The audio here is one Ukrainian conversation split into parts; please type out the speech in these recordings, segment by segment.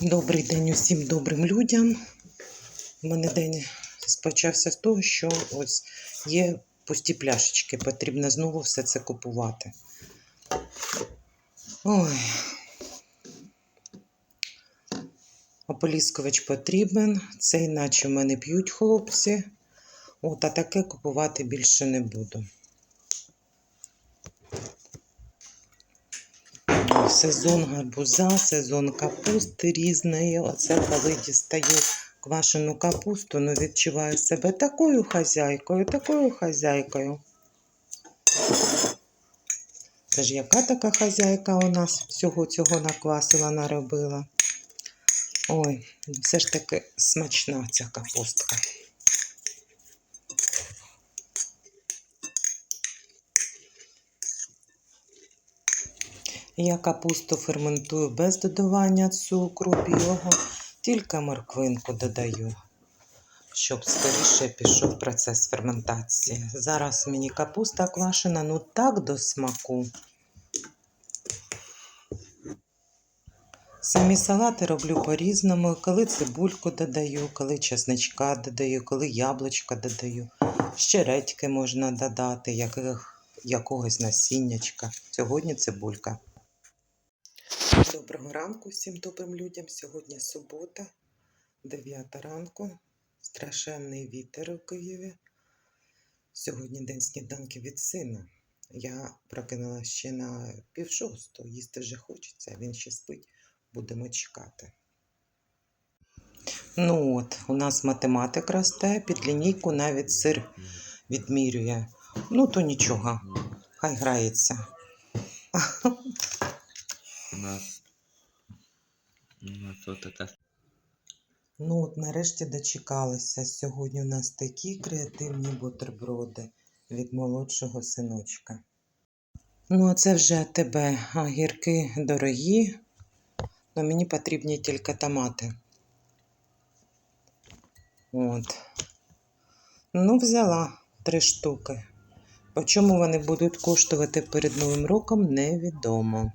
Добрий день усім добрим людям. У мене день почався з того, що ось є пусті пляшечки. Потрібно знову все це купувати. Ой. Ополіскувач потрібен. Це іначе в мене п'ють хлопці. От, а таке купувати більше не буду. Сезон гарбуза, сезон капусти різної. Оце коли дістаю квашену капусту, ну відчуваю себе такою хазяйкою, такою хазяйкою. Це ж яка така хазяйка у нас всього цього наквасила, наробила. Ой, все ж таки смачна ця капустка. Я капусту ферментую без додавання цукру білого, тільки морквинку додаю, щоб скоріше пішов процес ферментації. Зараз мені капуста квашена, ну так до смаку. Самі салати роблю по-різному, коли цибульку додаю, коли чесничка додаю, коли яблучка додаю. Ще редьки можна додати, яких, якогось насіннячка. Сьогодні цибулька. Доброго ранку всім добрим людям. Сьогодні субота, 9 ранку. Страшенний вітер у Києві. Сьогодні день сніданки від сина. Я прокинула ще на пів шосту. Їсти вже хочеться, він ще спить. Будемо чекати. Ну от, у нас математик росте, під лінійку навіть сир відмірює. Ну, то нічого, хай грається. Нас у нас вот это Ну от нарешті дочекалися. Сьогодні у нас такі креативні бутерброди від молодшого синочка. Ну, а це вже тебе гірки дорогі, але мені потрібні тільки томати. От. Ну, взяла три штуки. По чому вони будуть коштувати перед Новим роком, невідомо.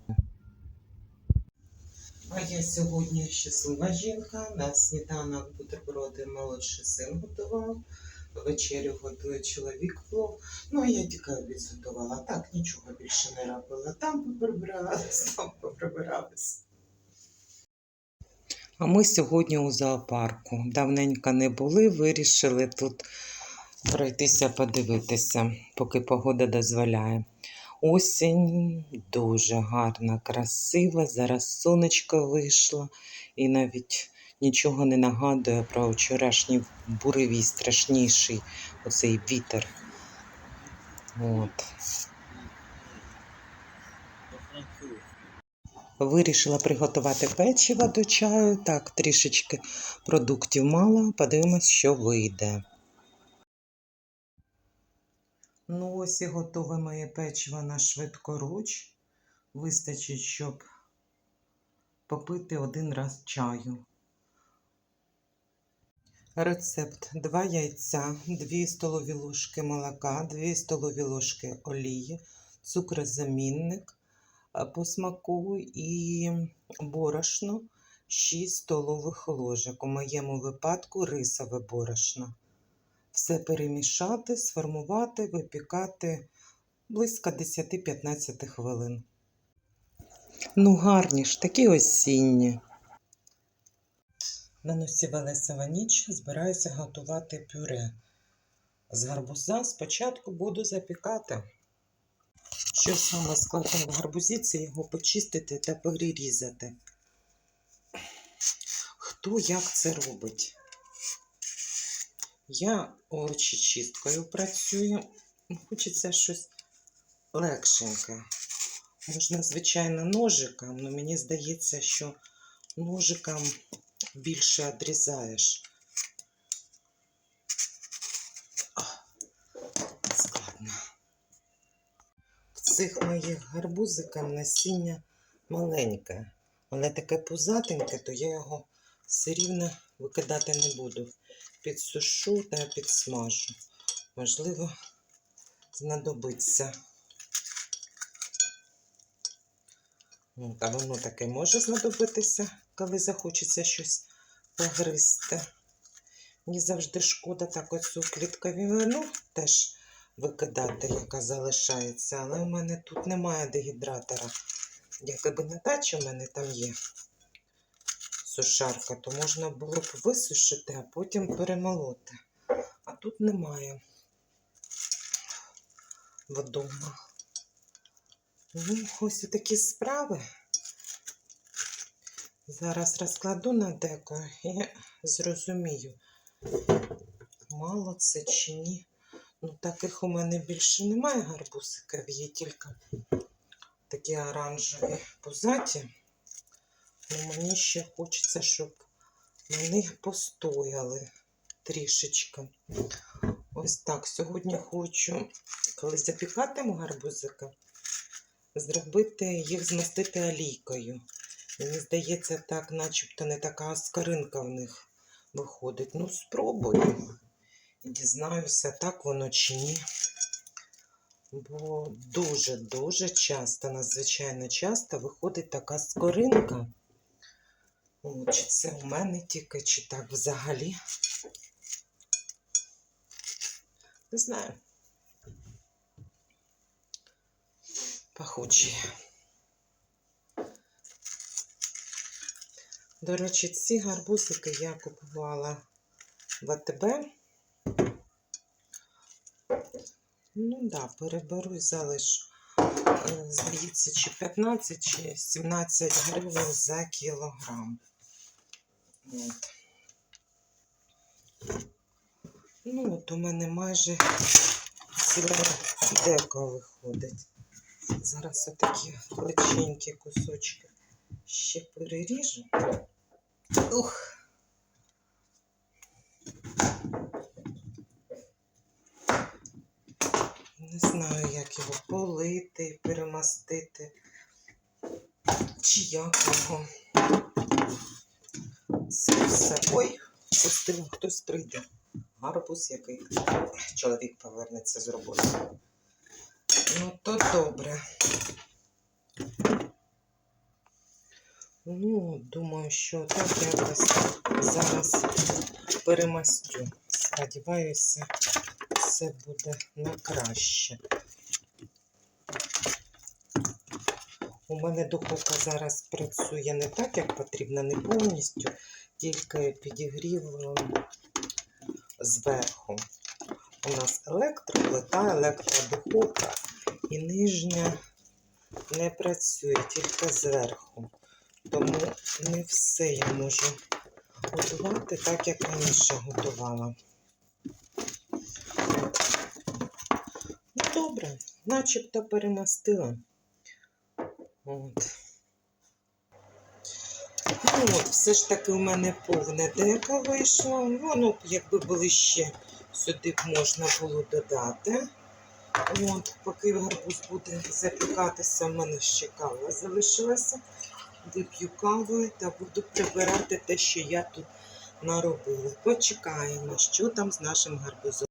А я сьогодні щаслива жінка. На сніданок бутерброди молодший син готував. Вечерю готує чоловік плов. Ну, а я тільки обід. Так, нічого більше не робила. Там поприбиралась, там поприбиралась. А ми сьогодні у зоопарку. Давненько не були, вирішили тут пройтися, подивитися, поки погода дозволяє. Осінь дуже гарна, красива. Зараз сонечко вийшло і навіть нічого не нагадує про вчорашній буревій страшніший оцей вітер. От. Вирішила приготувати печиво до чаю. Так, трішечки продуктів мало. Подивимось, що вийде. Ну, ось і готове моє печиво на швидкоруч. Вистачить, щоб попити один раз чаю. Рецепт: 2 яйця, 2 столові ложки молока, 2 столові ложки олії, цукрозамінник по смаку і борошно 6 столових ложок. У моєму випадку рисове борошно. Все перемішати, сформувати, випікати близько 10-15 хвилин. Ну, гарні ж, такі осінні. На носі Велесова ніч збираюся готувати пюре. З гарбуза спочатку буду запікати. Що саме складно в гарбузі, це його почистити та перерізати. Хто як це робить? Я овочечисткою працюю. Хочеться щось легшеньке. Можна, звичайно, ножиком, але мені здається, що ножиком більше відрізаєш. Складно. В цих моїх гарбузиках насіння маленьке, але таке пузатеньке, то я його все рівно викидати не буду. Підсушу та підсмажу. Можливо, знадобиться. Та воно таке може знадобитися. коли захочеться щось погризти. Мені завжди шкода так оцю клітковину теж викидати, яка залишається. Але у мене тут немає дегідратора. Якби на дачі у мене там є сушарка, то можна було б висушити, а потім перемолоти. А тут немає вдома. Ну, ось такі справи. Зараз розкладу на деко і зрозумію, мало це чи ні. Ну, таких у мене більше немає гарбузиків, є тільки такі оранжеві пузаті. Ну, мені ще хочеться, щоб вони постояли трішечки. Ось так. Сьогодні хочу, коли запікатиму гарбузики, зробити їх змастити олійкою. Мені здається, так, начебто не така скоринка в них виходить. Ну, спробую. І дізнаюся, так воно чи ні. Бо дуже-дуже часто, надзвичайно часто виходить така скоринка. Чи це у мене тільки, чи так взагалі? Не знаю. Пахучі. До речі, ці гарбузики я купувала в АТБ. Ну да, переберу і залишу. Е, Здається, чи 15, чи 17 гривень за кілограм. От. Ну, от у мене майже ціле деко виходить. Зараз отакі величенькі кусочки ще переріжу. Ух. Не знаю, як його полити, перемастити. Чи як його. Це все. Ой, пустила, хтось прийде. Гарбуз який. Чоловік повернеться з роботи. Ну, то добре. Ну, думаю, що так якось зараз перемастю. Сподіваюся, все буде на краще. У мене духовка зараз працює не так, як потрібно, не повністю, тільки підігрів ем, зверху. У нас електроплита, електродуховка і нижня не працює, тільки зверху. Тому не все я можу готувати так, як раніше готувала. Ну, добре, начебто перемастила. От. Ну, все ж таки у мене повне деко вийшло. Ну, ну, якби були ще сюди б можна було додати. От, поки гарбуз буде запікатися, в мене ще кава залишилася. Вип'ю каву та буду прибирати те, що я тут наробила. Почекаємо, що там з нашим гарбузом.